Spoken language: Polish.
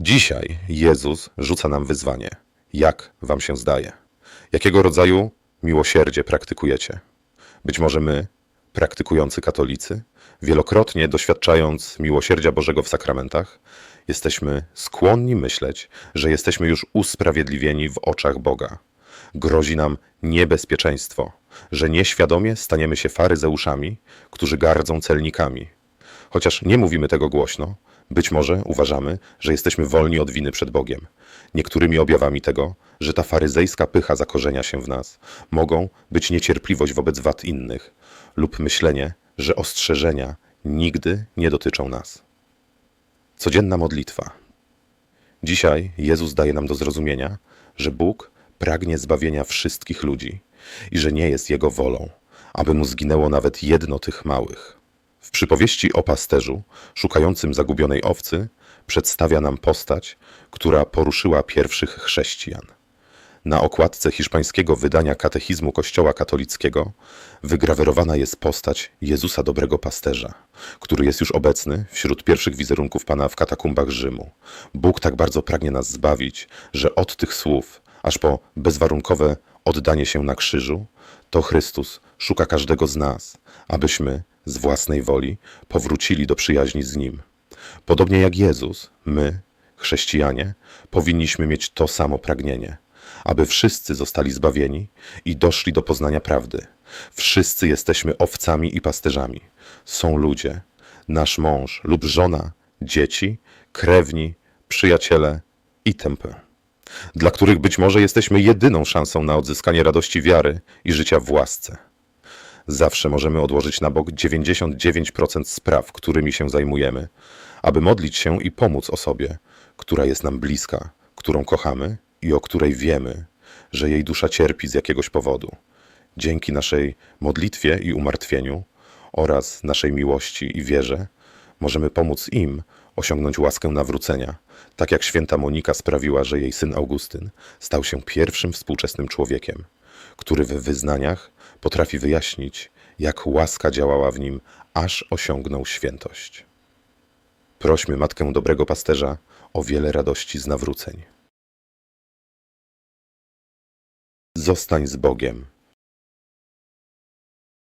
Dzisiaj Jezus rzuca nam wyzwanie. Jak wam się zdaje? Jakiego rodzaju miłosierdzie praktykujecie? Być może my, praktykujący katolicy, wielokrotnie doświadczając miłosierdzia Bożego w sakramentach, jesteśmy skłonni myśleć, że jesteśmy już usprawiedliwieni w oczach Boga. Grozi nam niebezpieczeństwo, że nieświadomie staniemy się faryzeuszami, którzy gardzą celnikami. Chociaż nie mówimy tego głośno, być może uważamy, że jesteśmy wolni od winy przed Bogiem. Niektórymi objawami tego, że ta faryzejska pycha zakorzenia się w nas, mogą być niecierpliwość wobec wad innych lub myślenie, że ostrzeżenia nigdy nie dotyczą nas. Codzienna modlitwa. Dzisiaj Jezus daje nam do zrozumienia, że Bóg pragnie zbawienia wszystkich ludzi i że nie jest Jego wolą, aby mu zginęło nawet jedno tych małych. W przypowieści o pasterzu szukającym zagubionej owcy przedstawia nam postać, która poruszyła pierwszych chrześcijan. Na okładce hiszpańskiego wydania katechizmu Kościoła katolickiego wygrawerowana jest postać Jezusa Dobrego Pasterza, który jest już obecny wśród pierwszych wizerunków Pana w katakumbach Rzymu. Bóg tak bardzo pragnie nas zbawić, że od tych słów, aż po bezwarunkowe oddanie się na krzyżu, to Chrystus szuka każdego z nas, abyśmy z własnej woli powrócili do przyjaźni z Nim. Podobnie jak Jezus, my, chrześcijanie, powinniśmy mieć to samo pragnienie, aby wszyscy zostali zbawieni i doszli do poznania prawdy. Wszyscy jesteśmy owcami i pasterzami. Są ludzie, nasz mąż lub żona, dzieci, krewni, przyjaciele itp., dla których być może jesteśmy jedyną szansą na odzyskanie radości wiary i życia w łasce. Zawsze możemy odłożyć na bok 99% spraw, którymi się zajmujemy, aby modlić się i pomóc osobie, która jest nam bliska, którą kochamy i o której wiemy, że jej dusza cierpi z jakiegoś powodu. Dzięki naszej modlitwie i umartwieniu oraz naszej miłości i wierze możemy pomóc im osiągnąć łaskę nawrócenia, tak jak święta Monika sprawiła, że jej syn Augustyn stał się pierwszym współczesnym człowiekiem, który w wyznaniach potrafi wyjaśnić, jak łaska działała w nim, aż osiągnął świętość. Prośmy Matkę Dobrego Pasterza o wiele radości z nawróceń. Zostań z Bogiem.